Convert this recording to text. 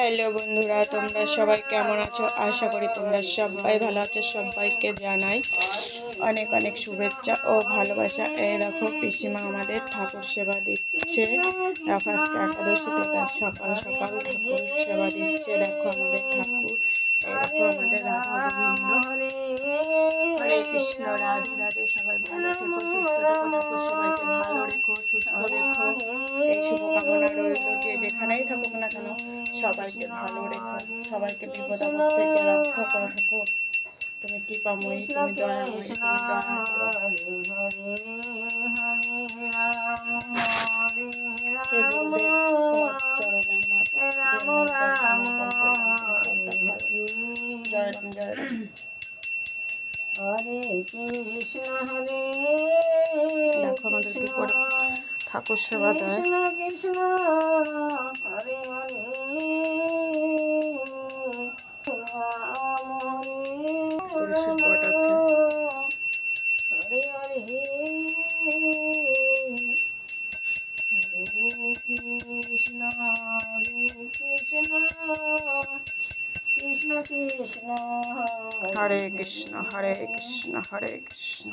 Hello বন্ধুরা, তোমরা সবাই কেমন আছো? আশা করি তোমরা সবাই ভালো আছো। সবাইকে জানাই অনেক অনেক শুভেচ্ছা ও ভালোবাসা। এই দেখো, পিসিমা আমাদের ঠাকুর সেবা দিচ্ছে। দেখো, আজকে একাদশী তো তার সকাল সকাল ঠাকুর সেবা দিচ্ছে। দেখো আমাদের ঠাকুর। দেখো আমাদের কৃষ্ণ সবাই ভালো থেকো, সুস্থ থেকো। ঠাকুর সবাইকে ভালো রেখো, সুস্থ রেখো। শুভকামনা রইল যে যেখানেই থাকুক না কেন সবাইকে ভালো রেখো সবাইকে বিপদ আপদ থেকে রক্ষা করে ঠাকুর তুমি কি পাময়ী তুমি দয়াময়ী। জয় রাম জয় রাম হরে কৃষ্ণ হরে দেখো আমাদের কি করে ঠাকুর সেবা দেয় কৃষ্ণ কৃষ্ণ হরে হরে তুলসীর পট আছে হরে হরে হরে কৃষ্ণ। হরে কৃষ্ণ কৃষ্ণ কৃষ্ণ হরে কৃষ্ণ। হরে কৃষ্ণ হরে কৃষ্ণ।